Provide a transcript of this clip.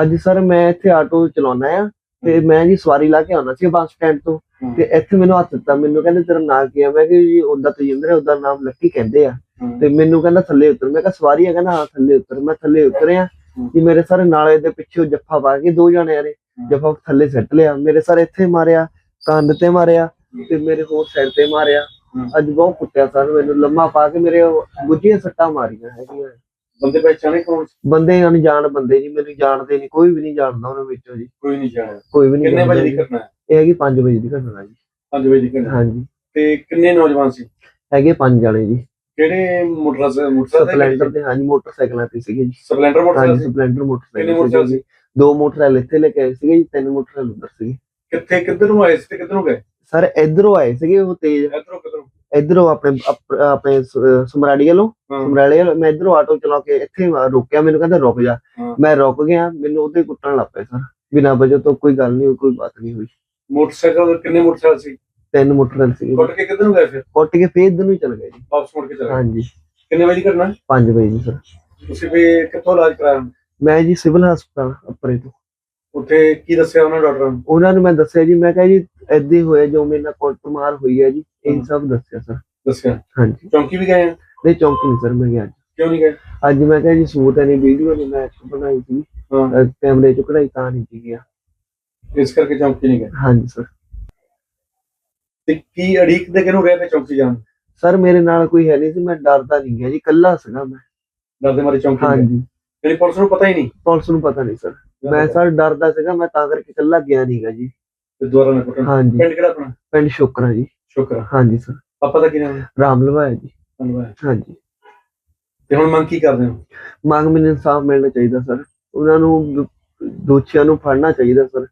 ਅੱਜ ਸਰ ਮੈਂ ਇੱਥੇ ਆਟੋ ਚਲਾਉਣਾ ਆ ਤੇ ਮੈਂ ਜੀ ਸਵਾਰੀ ਲਾ ਕੇ ਆਉਣਾ ਸੀ ਬੱਸ ਸਟੈਂਡ ਤੋਂ। ਤੇ ਇੱਥੇ ਮੈਨੂੰ ਹੱਥ ਦਿੱਤਾ ਮੈਨੂੰ ਕਹਿੰਦੇ ਤੇਰਾ ਨਾਂ ਕੀ ਆ? ਮੈਂ ਕਿਹਾ ਜੀ ਉਹਦਾ ਤਜਿੰਦਰ ਹੈ ਉਹਦਾ ਨਾਮ ਲੱਕੀ ਕਹਿੰਦੇ ਆ। ਤੇ ਮੈਨੂੰ ਕਹਿੰਦਾ ਥੱਲੇ ਉਤਰ। ਮੈਂ ਕਿਹਾ ਸਵਾਰੀ ਹੈ ਕਹਿੰਦਾ ਹਾਂ ਥੱਲੇ ਉਤਰ। ਮੈਂ ਥੱਲੇ ਉਤਰਿਆ। ਜੀ ਮੇਰੇ ਸਰ ਨਾਲੇ ਦੇ ਪਿੱਛੇ ਜੱਫਾ ਪਾ ਕੇ ਦੋ ਜਣੇ ਆਰੇ। ਜੱਫਾ ਥੱਲੇ ਸੱਟ ਲਿਆ। ਮੇਰੇ ਸਰ ਇੱਥੇ ਮਾਰਿਆ ਕੰਨ ਤੇ ਮਾਰਿਆ ਤੇ ਮੇਰੇ ਹੋਰ ਸਾਈਡ ਤੇ ਮਾਰਿਆ। ਅੱਜ ਬਹੁਤ ਕੁੱਟਿਆ ਸਰ। ਮੈਨੂੰ ਲੰਮਾ ਪਾ ਕੇ ਮੇਰੇ ਗੁੱਜੀਆਂ ਸੱਟਾਂ ਮਾਰੀਆਂ ਹੈਗੀਆਂ। ਬੰਦੇ ਪਹਿਚਾਣੇ ਕੌਣ ਸੀ? ਬੰਦੇ ਅਣਜਾਣ ਬੰਦੇ ਜੀ ਮੈਨੂੰ ਜਾਣਦੇ ਨਹੀਂ ਕੋਈ ਵੀ ਨਹੀਂ ਜਾਣਦਾ ਉਹਨਾਂ ਵਿੱਚੋਂ ਜੀ। ਕੋਈ ਨਹੀਂ ਜਾਣਿਆ ਕੋਈ ਵੀ ਨਹੀਂ ਕਿੰਨੇ ਵਜੇ ਦੀ ਜਾਣਦਾ। ਘਟਨਾ ਹੈ? ਇਹ ਹੈਗੀ 5 ਵਜੇ ਦੀ ਘਟਨਾ ਜੀ। 5 ਵਜੇ ਦੀ ਘਟਨਾ। ਹਾਂਜੀ। ਤੇ ਕਿੰਨੇ ਨੌਜਵਾਨ ਸੀ? ਹੈਗੇ ਪੰਜ ਜਣੇ ਜੀ। ਕਿਹੜੇ ਮੋਟਰਸਾਈਕਲ ਮੋਟਰਸਾਈਕਲ ਸਪਲੈਂਡਰ ਤੇ ਹਾਂਜੀ ਮੋਟਰਸਾਈਕਲਾਂ ਤੇ ਸੀਗੇ ਜੀ। ਸਪਲੈਂਡਰ ਮੋਟਰਸਾਈਕਲ ਹਾਂਜੀ ਸੀ? ਸਪਲੈਂਡਰ ਕਿੰਨੇ ਮੋਟਰਸਾਈਕਲ ਮੋਟਰਸਾਈਕਲ ਸੀਗੇ ਜੀ ਦੋ ਮੋਟਰਸਾਈਕਲ ਇੱਥੇ ਲੈ ਕੇ ਆਏ ਸੀਗੇ ਜੀ ਤਿੰਨ ਮੋਟਰਸਾਈਕਲ ਉੱਧਰ ਸੀਗੇ। ਕਿੱਥੇ ਕਿੱਧਰ ਨੂੰ ਆਏ ਸੀ ਤੇ ਕਿੱਧਰ ਨੂੰ ਗਏ? ਸਰ ਇਧਰੋਂ ਆਏ ਸੀਗੇ ਉਹ ਤੇਜ਼। ਇਧਰੋਂ ਇਧਰੋਂ ਆਪਣੇ ਅਪ- ਆਪਣੇ ਸ- ਸਮਰਾੜੀ ਵੱਲੋਂ ਸਮਰਾਲੇ ਵੱਲੋਂ ਮੈਂ ਇਧਰੋਂ ਆਟੋ ਚਲਾ ਕੇ ਇੱਥੇ ਰੋਕਿਆ ਮੈਨੂੰ ਕਹਿੰਦਾ ਰੁਕ ਜਾ। ਹਾਂ। ਮੈਂ ਰੁਕ ਗਿਆ ਮੈਨੂੰ ਉਹਦੇ ਕੁੱਟਣ ਲੱਗ ਪਏ ਸਰ। ਬਿਨਾਂ ਵਜ੍ਹਾ ਤੋਂ ਕੋਈ ਗੱਲ ਨਹੀਂ ਹੋਈ ਕੋਈ ਬਾਤ ਨਹੀਂ ਹੋਈ। ਮੋਟਰਸਾਈਕਲ ਕਿੰਨੇ ਮੋਟਰਸਾਈਕਲ ਸੀ? ਤਿੰਨ ਮੋਟਰਸਾਈਕਲ ਸੀਗੇ। ਕੁੱਟ ਕੇ ਕਿੱਧਰ ਨੂੰ ਗਏ ਫਿਰ? ਕੁੱਟ ਕੇ ਫੇਰ ਇਧਰ ਨੂੰ ਹੀ ਚਲ ਗਏ ਜੀ। ਵਾਪਸ ਮੁੜ ਕੇ ਚਲੇ ਗਏ? ਹਾਂਜੀ। ਕਿੰਨੇ ਵਜੇ ਘਟਨਾ? 5 ਵਜੇ ਜੀ ਸਰ। ਤੁਸੀਂ ਵੀ ਕਿੱਥੋਂ ਇਲਾਜ ਕਰਾਇਆ? ਮੈਂ ਜੀ ਸਿਵਲ ਹਸਪਤਾਲ ਅਪਰੇ ਤੋਂ। ਉੱਥੇ ਕੀ ਦੱਸਿਆ ਉਹਨਾਂ ਡਾਕਟਰਾਂ ਨੇ? ਉਹਨਾਂ ਨੂੰ ਮੈਂ ਦੱਸਿਆ ਜੀ ਮੈਂ ਕਿਹਾ ਜੀ ਹੀ ਹੋਇਆ ਜੋ ਮੇਰੇ ਨਾਲ ਕੁੱਟਮਾਰ ਹੋਈ ਹੈ ਜੀ ਇਹ। ਸਭ ਦੱਸਿਆ ਸਰ। ਦੱਸਿਆ? ਹਾਂਜੀ। ਚੌਂਕੀ ਵੀ ਗਏ ਆ? ਨਹੀਂ ਚੌਂਕੀ ਨਹੀਂ ਸਰ ਮੈਂ ਗਿਆ। ਕਿਉਂ ਨਹੀਂ ਗਏ? ਅੱਜ ਮੈਂ ਕਿਹਾ ਜੀ ਸੂਟ ਨਹੀਂ ਵੀਡੀਓ ਨਹੀਂ ਮੈਂ ਬਣਾਈ ਸੀ। ਕੈਮਰੇ ਚ ਕਢਾਈ ਤਾਂ ਨਹੀਂ ਸੀ ਗਿਆ। ਇਸ ਕਰਕੇ ਚੌਂਕੀ ਨਹੀਂ ਗਏ? ਹਾਂਜੀ ਸਰ। ਤੇ ਕੀ ਅੜੀਕ ਦੇ ਕਿਨੂੰ ਗਏ ਤੇ ਚੌਂਕੀ ਜਾਣ? ਸਰ ਮੇਰੇ ਨਾਲ ਕੋਈ ਹੈ ਨਹੀਂ ਸੀ ਮੈਂ ਡਰਦਾ ਨਹੀਂ ਗਿਆ ਜੀ ਇਕੱਲਾ ਸੀਗਾ ਮੈਂ। ਡਰਦੇ ਮਾਰੇ ਚੌਂਕੀ ਹਾਂਜੀ। ਤੇਰੀ ਪੁਲਿਸ ਨੂੰ ਪਤਾ ਹੀ ਨਹੀਂ? ਪੁਲਿਸ ਨੂੰ ਪਤਾ ਨਹੀਂ ਸਰ। ਮੈਂ ਸਰ ਡਰਦਾ ਸੀਗਾ ਮੈਂ ਤਾਂ ਕਰਕੇ ਇਕੱਲਾ ਗਿਆ ਨਹੀਂਗਾ ਜੀ। ਤੇ ਦੁਬਾਰਾ ਨਾ ਕੁੱਟਣ। ਹਾਂਜੀ। ਪਿੰਡ ਕਿਹੜਾ ਆਪਣਾ? ਪਿੰਡ ਸ਼ੁਕਰਾ ਜੀ। ਸ਼ੁਕਰ। ਆ। ਹਾਂਜੀ ਸਰ। ਪਾਪਾ ਦਾ ਕੀ ਨਾਮ ਹੈ? ਰਾਮ ਲਵਾਇਆ ਜੀ। ਧੰਨਵਾਦ ਹਾਂਜੀ। ਤੇ ਹੁਣ ਮੰਗ ਕੀ ਕਰਦੇ ਹੋ? ਮੰਗ ਮੈਨੂੰ ਇਨਸਾਫ ਮਿਲਣਾ ਚਾਹੀਦਾ ਸਰ। ਉਹਨਾਂ ਨੂੰ ਦ- ਦੋਸ਼ੀਆਂ ਨੂੰ ਫੜਨਾ ਚਾਹੀਦਾ ਸਰ।